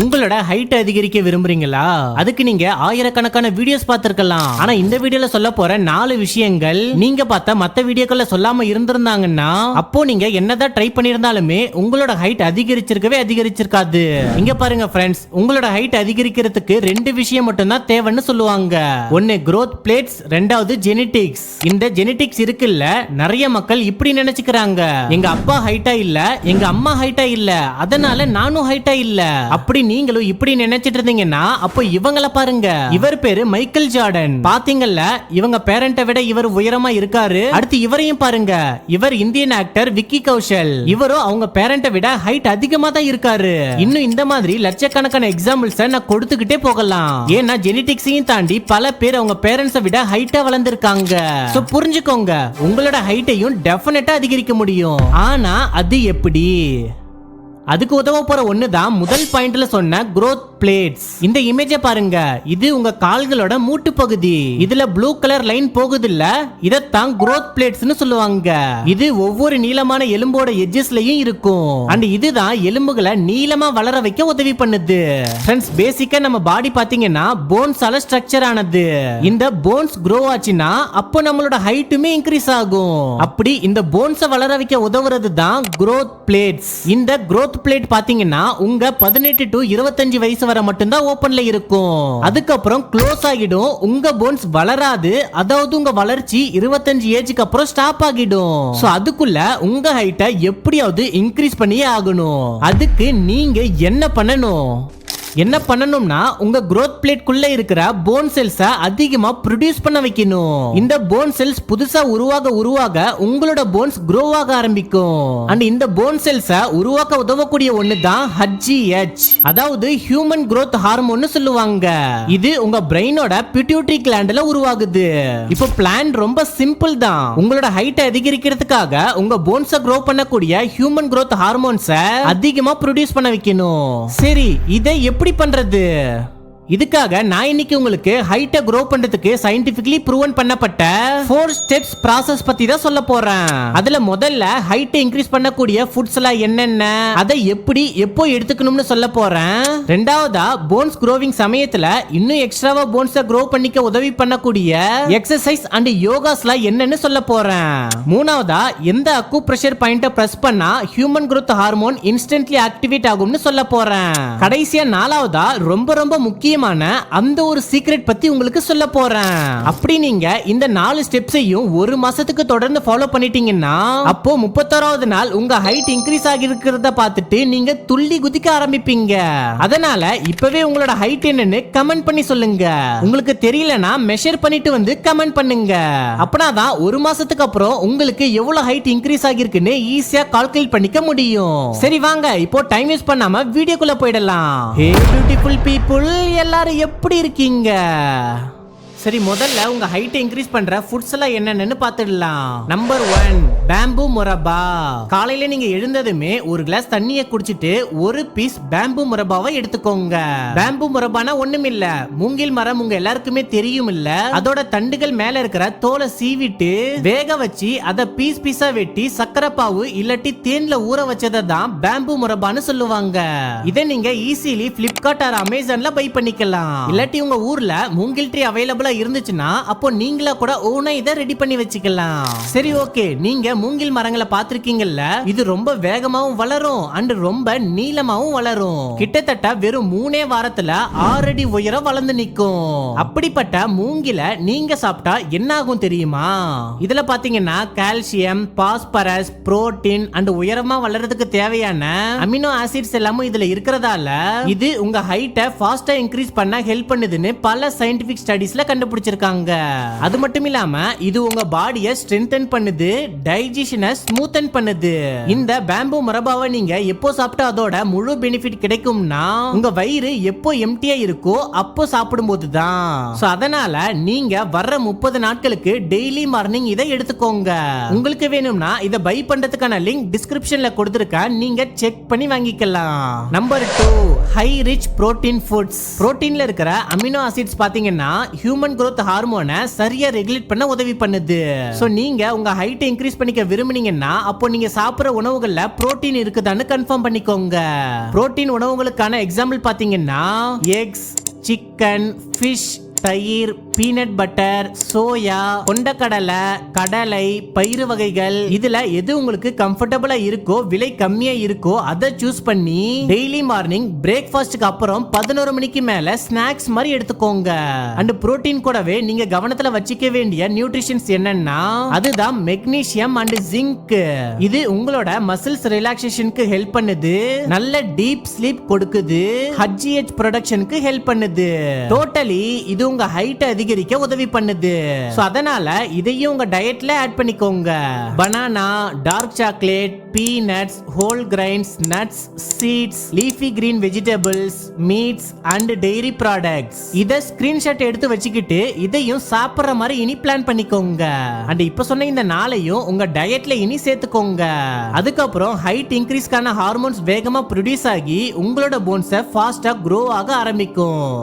உங்களோட ஹைட் அதிகரிக்க விரும்புறீங்களா? அதுக்கு நீங்க ஆயிரக்கணக்கான வீடியோஸ் பார்த்திருக்கலாம். ஆனா இந்த வீடியோல சொல்ல போற நாலு விஷயங்கள் நீங்க பார்த்த மத்த வீடியோக்கள்ல சொல்லாம இருந்திருந்தாங்கன்னா அப்போ நீங்க என்னதான் ட்ரை பண்ணியிருந்தாலுமே உங்களோட ஹைட் அதிகரிச்சிருக்கவே அதிகரிச்சிருக்காது. இங்க பாருங்க ஃப்ரெண்ட்ஸ் உங்களோட ஹைட் அதிகரிக்கிறதுக்கு ரெண்டு விஷயம் மட்டும்தான் தேவைன்னு சொல்லுவாங்க. ஒன்னு growth பிளேட்ஸ் ரெண்டாவது ஜெனெடிக்ஸ் இந்த ஜெனெடிக்ஸ் இருக்குல்ல நிறைய மக்கள் இப்படி நினைச்சுக்கிறாங்க. எங்க அப்பா ஹைட்டா இல்ல எங்க அம்மா ஹைட்டா இல்ல அதனால நானும் ஹைட்டா இல்ல. அப்படி நீங்களும் இப்படி நினைச்சிட்டு இருந்தீங்கன்னா அப்போ இவங்கள பாருங்க. இவர் பேரு மைக்கேல் ஜார்டன். பாத்தீங்கல்ல இவங்க பேரண்ட்டை விட இவர் உயரமா இருக்காரு. அடுத்து இவரையும் பாருங்க. இவர் இந்தியன் ஆக்டர் விக்கி கௌஷல். இவரும் அவங்க பேரண்ட்டை விட ஹைட் அதிகமா தான் இருக்காரு. இன்னும் இந்த மாதிரி லட்சக்கணக்கான எக்ஸாம்பிள்ஸ் நான் கொடுத்துக்கிட்டே போகலாம். ஏன்னா ஜெனடிக்ஸையும் தாண்டி பல பேர் அவங்க பேரண்ட்ஸை விட ஹைட்டா வளர்ந்துருக்காங்க. சோ புரிஞ்சுக்கோங்க. உங்களோட ஹைட்டையும் டெஃபினட்டா அதிகரிக்க முடியும். ஆனா அது எப்படி? அதுக்கு உதவ போற ஒன்று தான் முதல் பாயிண்ட்ல சொன்ன குரோத் பிளேட்ஸ் இந்த இமேஜை பாருங்க. இது உங்க கால்களோட மூட்டு பகுதி இதுல ப்ளூ கலர் லைன் போகுது இல்ல இதத்தான் குரோத் பிளேட்ஸ்னு சொல்லுவாங்க. இது ஒவ்வொரு நீளமான எலும்போட எஜ்ஜஸ்லயும் இருக்கும். அண்ட் இதுதான் எலும்புகளை நீளமா வளர வைக்க உதவி பண்ணுது. ஃப்ரெண்ட்ஸ் பேசிக்கா நம்ம பாடி பாத்தீங்கன்னா போன்ஸால ஸ்ட்ரக்சர் ஆனது. இந்த போன்ஸ் க்ரோ ஆச்சுன்னா அப்போ நம்மளோட ஹைட்டுமே இன்க்ரீஸ் ஆகும். அப்படி இந்த போன்ஸை வளர வைக்க உதவுறது தான் குரோத் பிளேட்ஸ் இந்த குரோத் growth பிளேட் பாத்தீங்கன்னா உங்க பதினெட்டு டு இருபத்தஞ்சு வயசு வரை மட்டும்தான் ஓபன்ல இருக்கும். அதுக்கப்புறம் க்ளோஸ் ஆகிடும். உங்க போன்ஸ் வளராது. அதாவது உங்க வளர்ச்சி இருபத்தஞ்சு ஏஜுக்கு அப்புறம் ஸ்டாப் ஆகிடும். சோ அதுக்குள்ள உங்க ஹைட்டை எப்படியாவது இன்க்ரீஸ் பண்ணியே ஆகணும். அதுக்கு நீங்க என்ன பண்ணணும்? என்ன பண்ணணும்னா உங்க growth plate குள்ள இருக்கிற போன் செல்ஸ அதிகமா ப்ரொடியூஸ் பண்ண வைக்கணும். இந்த போன் செல்ஸ் புதுசா உருவாக உருவாக உங்களோட போன்ஸ் grow ஆக ஆரம்பிக்கும். அண்ட் இந்த போன் செல்ஸ உருவாக்க உதவக்கூடிய ஒண்ணு தான் HGH அதாவது ஹியூமன் growth ஹார்மோன்னு சொல்லுவாங்க. இது உங்க பிரெயினோட பிட்யூட்ரி கிளாண்ட்ல உருவாகுது. இப்போ பிளான் ரொம்ப சிம்பிள் தான். உங்களோட ஹைட்டை அதிகரிக்கிறதுக்காக உங்க போன்ஸை grow பண்ணக்கூடிய ஹியூமன் growth ஹார்மோன்ஸை அதிகமா ப்ரொடியூஸ் பண்ண வைக்கணும். சரி இதை எப்படி பண்றது? இதுக்காக நான் இன்னைக்கு உங்களுக்கு ஹைட்டை க்ரோ பண்றதுக்கு சயின்டிபிக்கலி ப்ரூவன் பண்ணப்பட்ட ஃபோர் ஸ்டெப்ஸ் ப்ராசஸ் பத்தி தான் சொல்ல போறேன். அதுல முதல்ல ஹைட்டை இன்க்ரீஸ் பண்ணக்கூடிய ஃபுட்ஸ் எல்லாம் என்னென்ன அதை எப்படி எப்போ எடுத்துக்கணும்னு சொல்ல போறேன். ரெண்டாவதா போன்ஸ் க்ரோவிங் சமயத்துல இன்னும் எக்ஸ்ட்ராவா போன்ஸை க்ரோ பண்ணிக்க உதவி பண்ணக்கூடிய எக்ஸசைஸ் அண்ட் யோகாஸ்லாம் என்னன்னு சொல்ல போறேன். மூணாவதா எந்த அக்கு பிரஷர் பாயிண்ட பிரஸ் பண்ணா human growth hormone instantly activate ஆகும்னு சொல்ல போறேன். கடைசியா நாலாவதா ரொம்ப ரொம்ப முக்கியமான அந்த ஒரு சீக்ரெட் பத்தி உங்களுக்கு சொல்ல போறேன். அப்படி நீங்க இந்த நாலு ஸ்டெப்ஸையும் ஒரு மாசத்துக்கு தொடர்ந்து ஃபாலோ பண்ணிட்டீங்கன்னா அப்போ முப்பத்தோராவது நாள் உங்க ஹைட் இன்க்ரீஸ் ஆகி இருக்கிறத பார்த்துட்டு நீங்க துள்ளி குதிக்க ஆரம்பிப்பீங்க. அதனால இப்பவே உங்களோட ஹைட் என்னன்னு கமெண்ட் பண்ணி சொல்லுங்க. உங்களுக்கு தெரியலனா மெஷர் பண்ணிட்டு வந்து கமெண்ட் பண்ணுங்க. அப்பனாதான் ஒரு மாசத்துக்கு அப்புறம் உங்களுக்கு எவ்வளவு ஹைட் இன்க்ரீஸ் ஆகிருக்குன்னு ஈஸியா கால்குலேட் பண்ணிக்க முடியும். சரி வாங்க இப்போ டைம் வேஸ்ட் பண்ணாம வீடியோக்குள்ள போயிடலாம். ஹே பியூட்டிஃபுல் பீப்புள் எல்லாரும் எப்படி இருக்கீங்க? சரி முதல்ல உங்க ஹைட் இன்க்ரீஸ் பண்ற ஃபுட்ஸ் எல்லாம் என்னென்னு பாத்துடலாம் நம்பர் ஒன் பேம்பு முரபா. காலையில நீங்க எழுந்ததுமே ஒரு கிளாஸ் தண்ணிய குடிச்சிட்டு ஒரு பீஸ் பேம்பு முரபாவை எடுத்துக்கோங்க. பேம்பு முரபானா ஒண்ணும் இல்ல மூங்கில் மரம் உங்க எல்லாருக்குமே தெரியும் இல்ல அதோட தண்டுகள் மேல இருக்கிற தோலை சீவிட்டு வேக வச்சு அத பீஸ் பீஸா வெட்டி சக்கரை பாவு இல்லாட்டி தேன்ல ஊற வச்சதை தான் பேம்பு முரபான்னு சொல்லுவாங்க. இதை நீங்க ஈஸிலி பிளிப்கார்ட் ஆர் அமேசான்ல பை பண்ணிக்கலாம். இல்லாட்டி உங்க ஊர்ல மூங்கில் ட்ரீ அவைலபிள் இருந்துச்சுன்னா அப்போ நீங்களா கூட ஓனா இதை ரெடி பண்ணி வச்சுக்கலாம். சரி ஓகே நீங்க மூங்கில் மரங்களை பாத்திருக்கீங்கல்ல இது ரொம்ப வேகமாவும் வளரும் அண்ட் ரொம்ப நீளமாவும் வளரும். கிட்டத்தட்ட வெறும் மூணே வாரத்துல ஆறு அடி உயரம் வளர்ந்து நிக்கும் அப்படிப்பட்ட மூங்கில நீங்க சாப்பிட்டா என்ன ஆகும் தெரியுமா? இதுல பாத்தீங்கன்னா கால்சியம் பாஸ்பரஸ் புரோட்டீன் அண்ட் உயரமா வளர்றதுக்கு தேவையான அமினோ ஆசிட்ஸ் எல்லாமும் இதுல இருக்கிறதால இது உங்க ஹைட்டை ஃபாஸ்டா இன்க்ரீஸ் பண்ண ஹெல்ப் பண்ணுதுன்னு பல சயின்டிபிக் ஸ்டடீஸ்ல கண்டுபிடிச்சிருக்காங்க. அது மட்டும் இல்லாம இது உங்க பாடியை ஸ்ட்ரென்தன் பண்ணுது டைஜஷனை ஸ்மூத்தன் பண்ணுது. இந்த பேம்பு மரபாவை நீங்க எப்போ சாப்பிட்டா அதோட முழு பெனிஃபிட் கிடைக்கும்னா உங்க வயிறு எப்போ எம்டியா இருக்கோ அப்போ சாப்பிடும்போது தான். சோ அதனால நீங்க வர்ற முப்பது நாட்களுக்கு டெய்லி மார்னிங் இதை எடுத்துக்கோங்க. உங்களுக்கு வேணும்னா இதை பை பண்றதுக்கான லிங்க் டிஸ்கிரிப்ஷன்ல கொடுத்துருக்கேன் நீங்க செக் பண்ணி வாங்கிக்கலாம். Number two high rich protein foods புரோட்டீன்ல இருக்கிற அமினோ ஆசிட்ஸ் பாத்தீங்கன்னா ஹியூமன் ஹியூமன் growth ஹார்மோனை சரியா ரெகுலேட் பண்ண உதவி பண்ணுது. ஸோ நீங்க உங்க ஹைட்டை இன்க்ரீஸ் பண்ணிக்க விரும்புனீங்கன்னா அப்போ நீங்க சாப்பிடுற உணவுகள்ல புரோட்டீன் இருக்குதான்னு கன்ஃபார்ம் பண்ணிக்கோங்க. புரோட்டீன் உணவுகளுக்கான எக்ஸாம்பிள் பாத்தீங்கன்னா எக்ஸ் சிக்கன் ஃபிஷ் தயிர் பீனட் பட்டர் சோயா கொண்டக்கடலை கடலை பயிறு வகைகள். இதுல எது உங்களுக்கு கம்ஃபர்டபுளா இருக்கோ விலை கம்மியா இருக்கோ அதை சூஸ் பண்ணி டெய்லி மார்னிங் பிரேக்ஃபாஸ்ட்க்கு அப்புறம் பதினோரு மணிக்கு மேல ஸ்நாக்ஸ் மாதிரி எடுத்துக்கோங்க. அண்ட் புரோட்டீன் கூடவே நீங்க கவனத்துல வச்சுக்க வேண்டிய நியூட்ரிஷன்ஸ் என்னன்னா அதுதான் மெக்னீசியம் அண்ட் ஜிங்க் இது உங்களோட மசில்ஸ் ரிலாக்ஸேஷனுக்கு ஹெல்ப் பண்ணுது. நல்ல டீப் ஸ்லீப் கொடுக்குது. ஹஜ்ஜிஹெச் ப்ரொடக்ஷனுக்கு ஹெல்ப் பண்ணுது. டோட்டலி இது உங்க ஹைட் அதிகரிக்க உதவி பண்ணுது. ஸோ அதனால இதையும் உங்க டயட்ல ஆட் பண்ணிக்கோங்க. Banana dark chocolate peanuts whole grains nuts seeds leafy green vegetables meats and dairy products இதை ஸ்கிரீன்ஷாட் எடுத்து வச்சுக்கிட்டு இதையும் சாப்பிட்ற மாதிரி இனி பிளான் பண்ணிக்கோங்க. அண்ட் இப்போ சொன்ன இந்த நாளையும் உங்க டயட்ல இனி சேர்த்துக்கோங்க. அதுக்கப்புறம் ஹைட் இன்க்ரீஸ்க்கான ஹார்மோன்ஸ் வேகமா ப்ரொடியூஸ் ஆகி உங்களோட போன்ஸை ஃபாஸ்டா க்ரோ ஆக ஆரம்பிக்கும்.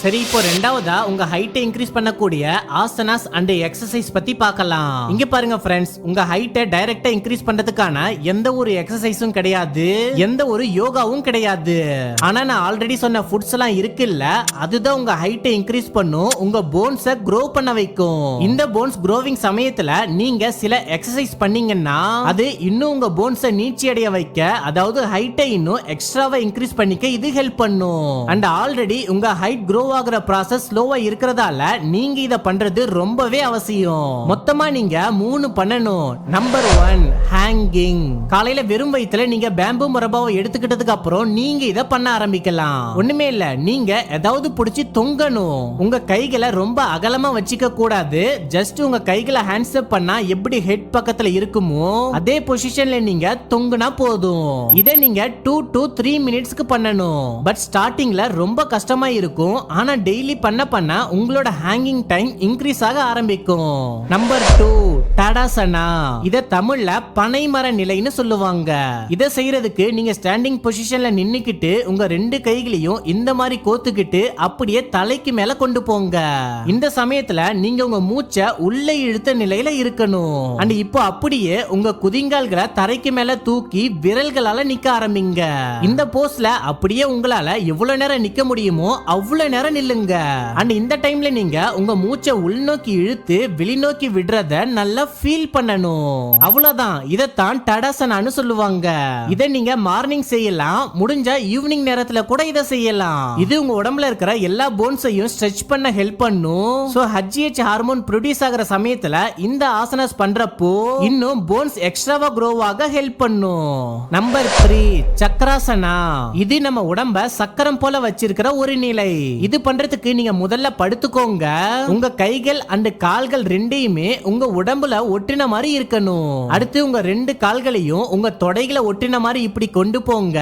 சரி இப்போ ரெண்டாவதா உங்க ஹைட்டை இன்க்ரீஸ் பண்ணக்கூடிய ஆசனாஸ் அண்ட் எக்ஸசைஸ் பத்தி பார்க்கலாம். இங்க பாருங்க ஃப்ரெண்ட்ஸ் உங்க ஹைட்டை டைரக்டா இன்க்ரீஸ் பண்றதுக்கான எந்த ஒரு எக்ஸசைஸும் கிடையாது எந்த ஒரு யோகாவும் கிடையாது. ஆனா நான் ஆல்ரெடி சொன்ன ஃபுட்ஸ் எல்லாம் இருக்குல்ல அதுதான் உங்க ஹைட்டை இன்க்ரீஸ் பண்ணும் உங்க போன்ஸை க்ரோ பண்ண வைக்கும். இந்த போன்ஸ் க்ரோவிங் சமயத்துல நீங்க சில எக்ஸசைஸ் பண்ணீங்கன்னா அது இன்னும் உங்க போன்ஸை நீச்சி அடைய வைக்க அதாவது ஹைட்டை இன்னும் எக்ஸ்ட்ராவா இன்க்ரீஸ் பண்ணிக்க இது ஹெல்ப் பண்ணும். அண்ட் ஆல்ரெடி உங்க ஹைட் க்ரோ ஆகுற ப்ராசஸ் ஸ்லோவா இருக்கிறதால நீங்க இதை பண்றது ரொம்பவே அவசியம். மொத்தமா நீங்க மூணு பண்ணணும். நம்பர் ஒன் ஹேங்கிங் காலையில வெறும் வயித்துல நீங்க பேம்பு முரபாவை எடுத்துக்கிட்டதுக்கு அப்புறம் நீங்க இதை பண்ண ஆரம்பிக்கலாம். ஒண்ணுமே இல்ல நீங்க ஏதாவது பிடிச்சி தொங்கணும். உங்க கைகளை ரொம்ப அகலமா வச்சுக்க கூடாது. ஜஸ்ட் உங்க கைகளை ஹேண்ட்ஸ் அப் பண்ணா எப்படி ஹெட் பக்கத்துல இருக்குமோ அதே பொசிஷன்ல நீங்க தொங்குனா போதும். இதை நீங்க டூ டு த்ரீ மினிட்ஸ்க்கு பண்ணணும். பட் ஸ்டார்டிங்ல ரொம்ப கஷ்டமா இருக்கும். ஆனா டெய்லி பண்ண பண்ண உங்களோட ஹேங்கிங் டைம் இன்க்ரீஸ் ஆக ஆரம்பிக்கும். நம்பர் டூ தடாசனா இத தமிழ்ல பனைமர நிலைன்னு சொல்லுவாங்க. இத செய்யறதுக்கு நீங்க ஸ்டாண்டிங் பொசிஷன்ல நின்னுக்கிட்டு உங்க ரெண்டு கைகளையும் இந்த மாதிரி கோத்துக்கிட்டு அப்படியே தலைக்கு மேல கொண்டு போங்க. இந்த சமயத்துல நீங்க உங்க மூச்சை உள்ள இழுத்த நிலையில இருக்கணும். அண்ட் இப்போ அப்படியே உங்க குதிங்கால்களை தரைக்கு மேல தூக்கி விரல்களால நிக்க ஆரம்பிங்க. இந்த போஸ்ல அப்படியே உங்களால எவ்வளவு நேரம் நிக்க முடியுமோ அவ்வளவு நேரம் நில்லுங்க. அண்ட் இந்த டைம்ல நீங்க உங்க மூச்சை உள்நோக்கி இழுத்து வெளிநோக்கி விடுறத நல்லா ஃபீல் பண்ணணும். அவ்வளவுதான். இதைத்தான் டடாசனான்னு சொல்லுவாங்க. இதை நீங்க மார்னிங் செய்யலாம். முடிஞ்சா ஈவினிங் நேரத்துல கூட இதை செய்யலாம். இது உங்க உடம்புல இருக்கிற எல்லா போன்ஸையும் ஸ்ட்ரெச் பண்ண ஹெல்ப் பண்ணும். சோ ஹஜ்ஜிஹெச் ஹார்மோன் ப்ரொடியூஸ் ஆகிற சமயத்துல இந்த ஆசனஸ் பண்றப்போ இன்னும் போன்ஸ் எக்ஸ்ட்ராவா க்ரோ ஆக ஹெல்ப் பண்ணும். நம்பர் த்ரீ சக்கராசனா இது நம்ம உடம்ப சக்கரம் போல வச்சிருக்கிற ஒரு நிலை. இது இது பண்றதுக்கு நீங்க முதல்ல படுத்துக்கோங்க. உங்க கைகள் அண்ட் கால்கள் ரெண்டையுமே உங்க உடம்புல ஒட்டின மாதிரி இருக்கணும். அடுத்து உங்க ரெண்டு கால்களையும் உங்க தொடைகளை ஒட்டின மாதிரி இப்படி கொண்டு போங்க.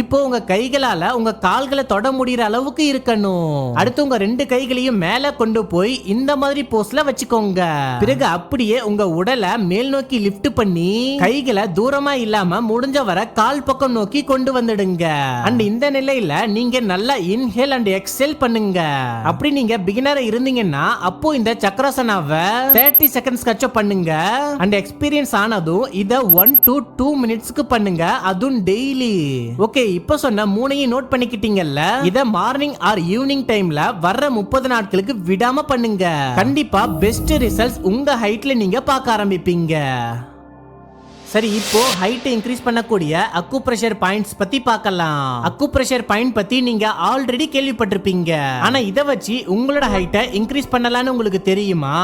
இப்போ உங்க கைகளால உங்க கால்களை தொட முடியற அளவுக்கு இருக்கணும். அடுத்து உங்க ரெண்டு கைகளையும் மேல கொண்டு போய் இந்த மாதிரி போஸ்ல வச்சுக்கோங்க. பிறகு அப்படியே உங்க உடலை மேல் நோக்கி லிஃப்ட் பண்ணி கைகளை தூரமா இல்லாம முடிஞ்ச வர கால் பக்கம் நோக்கி கொண்டு வந்துடுங்க. அண்ட் இந்த நிலையில நீங்க நல்லா இன்ஹேல் அண்ட் எக்ஸேல் பண்ணுங்க. அப்படி நீங்க பிகினரா இருந்தீங்கன்னா அப்போ இந்த சக்கராசனாவை தேர்ட்டி செகண்ட்ஸ் கச்ச பண்ணுங்க. அண்ட் எக்ஸ்பீரியன்ஸ் ஆனதும் இத ஒன் டு டூ மினிட்ஸ்க்கு பண்ணுங்க. அதுவும் டெய்லி ஓகே இப்ப சொன்ன மூணையும் நோட் பண்ணிக்கிட்டீங்கல்ல? இத மார்னிங் ஆர் ஈவினிங் டைம்ல வர்ற முப்பது நாட்களுக்கு விடாம பண்ணுங்க. கண்டிப்பா பெஸ்ட் ரிசல்ட்ஸ் உங்க ஹைட்ல நீங்க பார்க்க ஆரம்பிப்பீங்க. சரி இப்போ ஹைட் இன்க்ரீஸ் பண்ணக்கூடிய அக்கு பிரஷர் பாயிண்ட்ஸ் பத்தி பார்க்கலாம். அக்கு பிரஷர் பாயிண்ட் பத்தி நீங்க ஆல்ரெடி கேள்விப்பட்டிருப்பீங்க. ஆனா இத வச்சு உங்களோட ஹைட்டை இன்க்ரீஸ் பண்ணலாம்னு உங்களுக்கு தெரியுமா?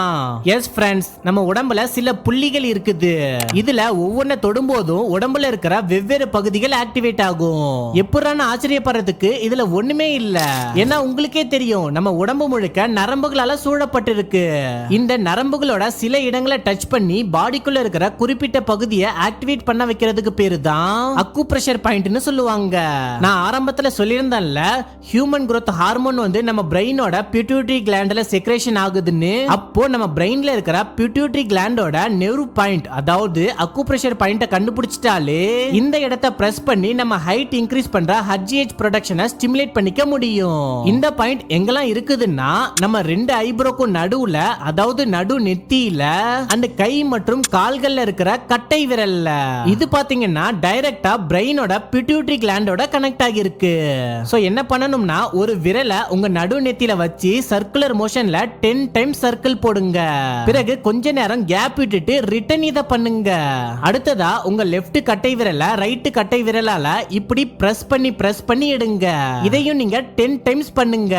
எஸ் ஃப்ரெண்ட்ஸ் நம்ம உடம்புல சில புள்ளிகள் இருக்குது. இதுல ஒவ்வொன்றை தொடும்போதும் உடம்புல இருக்கிற வெவ்வேறு பகுதிகள் ஆக்டிவேட் ஆகும். எப்படான்னு ஆச்சரியப்படுறதுக்கு இதுல ஒண்ணுமே இல்ல. ஏன்னா உங்களுக்கே தெரியும் நம்ம உடம்பு முழுக்க நரம்புகளால சூழப்பட்டிருக்கு. இந்த நரம்புகளோட சில இடங்களை டச் பண்ணி பாடிக்குள்ள இருக்கிற குறிப்பிட்ட பகுதியை ஆக்டிவேட் பண்ண வைக்கிறதுக்கு பேரு தான் அக்கு பிரஷர் பாயிண்ட்னு சொல்லுவாங்க. நான் ஆரம்பத்துல சொல்லியிருந்தேன்ல ஹியூமன் growth ஹார்மோன் வந்து நம்ம பிரெயினோட பிட்யூட்டரி கிளாண்ட்ல செக்ரேஷன் ஆகுதுன்னு. அப்போ நம்ம பிரெயின்ல இருக்கிற பிட்யூட்டரி கிளாண்டோட நெர்வ் பாயிண்ட் அதாவது அக்கு பிரஷர் பாயிண்ட கண்டுபிடிச்சிட்டாலே இந்த இடத்தை பிரஸ் பண்ணி நம்ம ஹைட் இன்க்ரீஸ் பண்ற ஹர்ஜிஹெச் ப்ரொடக்ஷனை ஸ்டிமுலேட் பண்ணிக்க முடியும். இந்த பாயிண்ட் எங்கெல்லாம் இருக்குதுன்னா நம்ம ரெண்டு ஐப்ரோக்கும் நடுவுல அதாவது நடு நெத்தியில அந்த கை மற்றும் கால்கள்ல இருக்கிற கட்டை விரல்ல இது பாத்தீங்கன்னா டைரக்டா பிரெயினோட பிட்யூட்ரி கிளாண்டோட கனெக்ட் ஆகிருக்கு சோ என்ன பண்ணணும்னா ஒரு விரலை உங்க நடு நெத்தியில வச்சு சர்க்குலர் மோஷன்ல டென் டைம் சர்க்கிள் போடுங்க. பிறகு கொஞ்ச நேரம் கேப் விட்டுட்டு ரிட்டர்ன் இதை பண்ணுங்க. அடுத்ததா உங்க லெஃப்ட் கட்டை விரல ரைட் கட்டை விரலால இப்படி பிரஸ் பண்ணி பிரஸ் பண்ணி எடுங்க. இதையும் நீங்க டென் டைம்ஸ் பண்ணுங்க.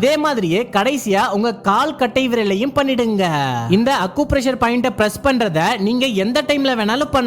இதே மாதிரியே கடைசியா உங்க கால் கட்டை விரலையும் பண்ணிடுங்க. இந்த அக்கு பிரஷர் பாயிண்ட பிரஸ் பண்றத நீங்க எந்த டைம்ல வேணாலும் பண்ணலாம்.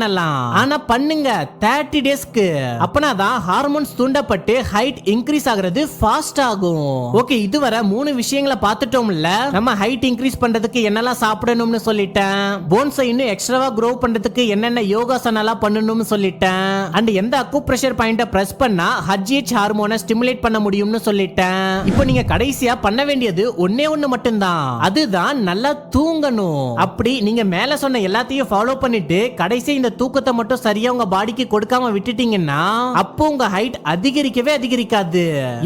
ஆனா பண்ணுங்க. தேர்ட்டி டேஸ்க்கு அப்பனாதான் ஹார்மோன்ஸ் தூண்டப்பட்டு ஹைட் இன்க்ரீஸ் ஆகுறது ஃபாஸ்ட் ஆகும். ஓகே இதுவரை மூணு விஷயங்களை பார்த்துட்டோம்ல. நம்ம ஹைட் இன்க்ரீஸ் பண்றதுக்கு என்னெல்லாம் சாப்பிடணும்னு சொல்லிட்டேன். போன்ஸை இன்னும் எக்ஸ்ட்ராவா க்ரோ பண்றதுக்கு என்னென்ன யோகாசனெல்லாம் பண்ணணும்னு சொல்லிட்டேன். அண்ட் எந்த அக்கு பிரஷர் பாயிண்ட பிரஸ் பண்ணா ஹஜ்ஜிஹெச் ஹார்மோனை ஸ்டிமுலேட் பண்ண முடியும்னு சொல்லிட்டேன். இப்போ நீங்க கடைசியா பண்ண வேண்டியது ஒன்னே ஒண்ணு மட்டும்தான். அதுதான் நல்லா தூங்கணும். அப்படி நீங்க மேல சொன்ன எல்லாத்தையும் ஃபாலோ பண்ணிட்டு கடைசி இந்த தூக்கத்தை மட்டும் சரியா உங்க பாடிக்கு கொடுக்காம விட்டுட்டீங்கன்னா அப்போ உங்க ஹைட் அதிகரிக்கவே அதிகரிக்காது.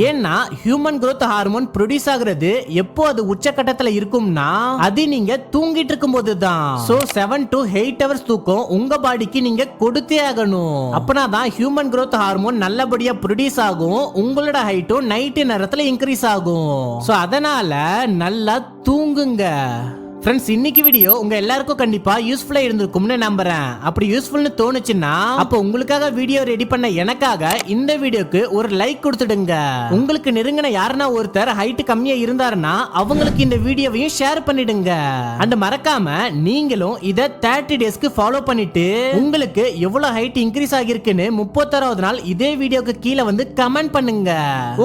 ஏன்னா ஹியூமன் குரோத் ஹார்மோன் ப்ரொடியூஸ் ஆகுறது எப்போ அது உச்சக்கட்டத்துல இருக்கும்னா அது நீங்க தூங்கிட்டு இருக்கும் போதுதான் so seven to eight hours தூக்கம் உங்க பாடிக்கு நீங்க கொடுத்தே ஆகணும். அப்பனாதான் ஹியூமன் குரோத் ஹார்மோன் நல்லபடியா ப்ரொடியூஸ் ஆகும். உங்களோட ஹைட்டும் நைட்டு நேரத்துல இன்க்ரீஸ் ஆகும். சோ அதனால நல்லா தூங்குங்க. ஃப்ரெண்ட்ஸ் இன்னைக்கு வீடியோ உங்க எல்லாருக்கும் கண்டிப்பா யூஸ்ஃபுல்லா இருந்திருக்கும்னு நம்புறேன். அப்படி யூஸ்ஃபுல்னு தோணுச்சுன்னா அப்போ உங்களுக்காக வீடியோ ரெடி பண்ண எனக்காக இந்த வீடியோக்கு ஒரு லைக் கொடுத்துடுங்க. உங்களுக்கு நெருங்கின யாருன்னா ஒருத்தர் ஹைட் கம்மியா இருந்தாருன்னா அவங்களுக்கு இந்த வீடியோவையும் ஷேர் பண்ணிடுங்க. அண்ட் மறக்காம நீங்களும் இத தேர்ட்டி டேஸ்க்கு ஃபாலோ பண்ணிட்டு உங்களுக்கு எவ்வளவு ஹைட் இன்க்ரீஸ் ஆகிருக்குன்னு முப்பத்தாறாவது நாள் இதே வீடியோக்கு கீழே வந்து கமெண்ட் பண்ணுங்க.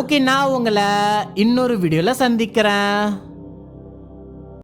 ஓகே நான் உங்களை இன்னொரு வீடியோல சந்திக்கிறேன்.